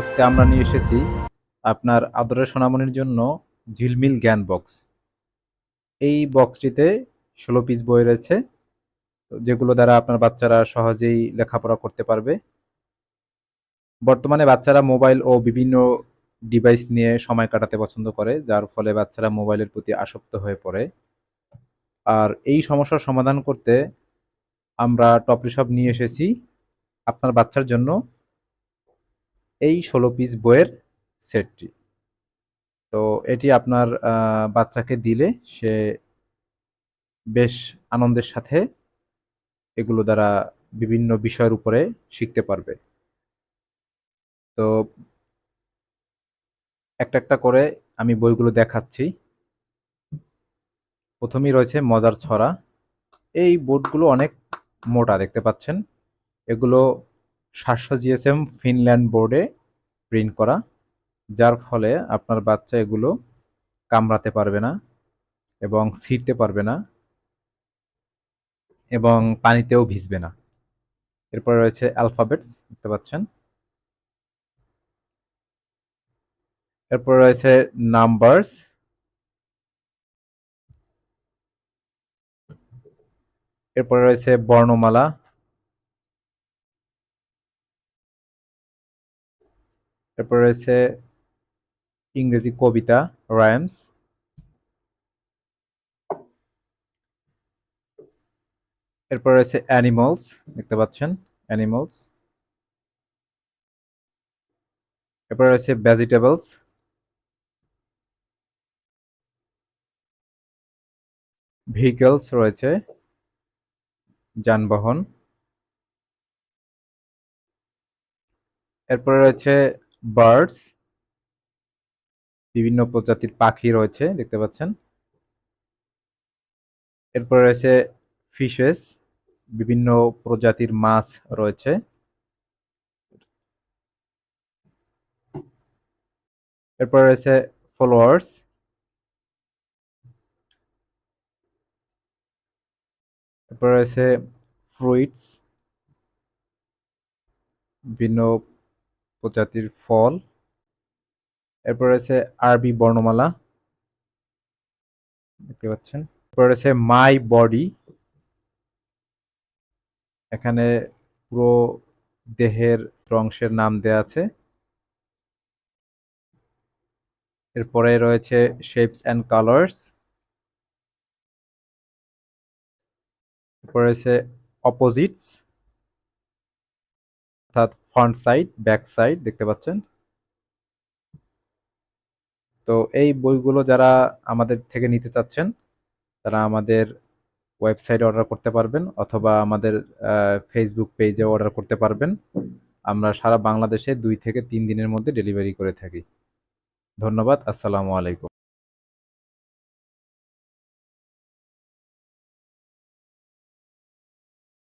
আজকে আমরা নিয়ে এসেছি আপনার আদরের সোনামণির জন্য ঝিলমিল জ্ঞান বক্স এই বক্সটিতে ষোলো পিস বই রয়েছে যেগুলো দ্বারা আপনার বাচ্চারা সহজেই লেখাপড়া করতে পারবে। বর্তমানে বাচ্চারা মোবাইল ও বিভিন্ন ডিভাইস নিয়ে সময় কাটাতে পছন্দ করে, যার ফলে বাচ্চারা মোবাইলের প্রতি আসক্ত হয়ে পড়ে। আর এই সমস্যার সমাধান করতে আমরা টপলিশপ নিয়ে এসেছি, আপনার বাচ্চার জন্য এই ষোলো পিস বইয়ের সেটটি। তো এটি আপনার বাচ্চাকে দিলে সে বেশ আনন্দের সাথে এগুলো দ্বারা বিভিন্ন বিষয়ের উপরে শিখতে পারবে। তো একটা একটা করে আমি বইগুলো দেখাচ্ছি। প্রথমেই রয়েছে মজার ছড়া। এই বোর্ডগুলো অনেক মোটা, দেখতে পাচ্ছেন? এগুলো সাতশো জিএসএম ফিনল্যান্ড বোর্ডে প্রিন্ট করা, যার ফলে আপনার বাচ্চা এগুলো কামড়াতে পারবে না এবং ছিঁড়তে পারবে না এবং পানিতেও ভিজবে না। এরপরে রয়েছে অ্যালফাবেটস, দেখতে পাচ্ছেন। এরপর রয়েছে নাম্বারস। এরপরে রয়েছে বর্ণমালা। এরপর রয়েছে ইংরেজি কবিতা রাইমস এরপর রয়েছে অ্যানিমালস দেখতে পাচ্ছেন অ্যানিমালস এরপর রয়েছে ভেজিটেবলস ভেহিকলস রয়েছে, যানবাহন. এরপরে রয়েছে বার্ডস, বিভিন্ন প্রজাতির পাখি রয়েছে, দেখতে পাচ্ছেন। এরপরে রয়েছে ফিশেস বিভিন্ন প্রজাতির মাছ রয়েছে। এরপরে রয়েছে ফলোয়ার্স এরপরে রয়েছে ফ্রুইটস বিভিন্ন প্রজাতির ফল। এরপর রয়েছে আরবি বর্ণমালা। দেখতে পাচ্ছেন। এরপর রয়েছে মাই বডি। এখানে পুরো দেহের অংশের নাম দেয়া আছে। এরপরে রয়েছে শেপস অ্যান্ড কালার্স এরপরে রয়েছে অপোজিটস অর্থাৎ ফ্রন্ট সাইড ব্যাক সাইড দেখতে পাচ্ছেন? তো এই বইগুলো যারা আমাদের থেকে নিতে চাচ্ছেন, তারা আমাদের ওয়েবসাইটে অর্ডার করতে পারবেন অথবা আমাদের ফেসবুক পেজে অর্ডার করতে পারবেন। আমরা সারা বাংলাদেশে দুই থেকে তিন দিনের মধ্যে ডেলিভারি করে থাকি। ধন্যবাদ, আসসালামু আলাইকুম।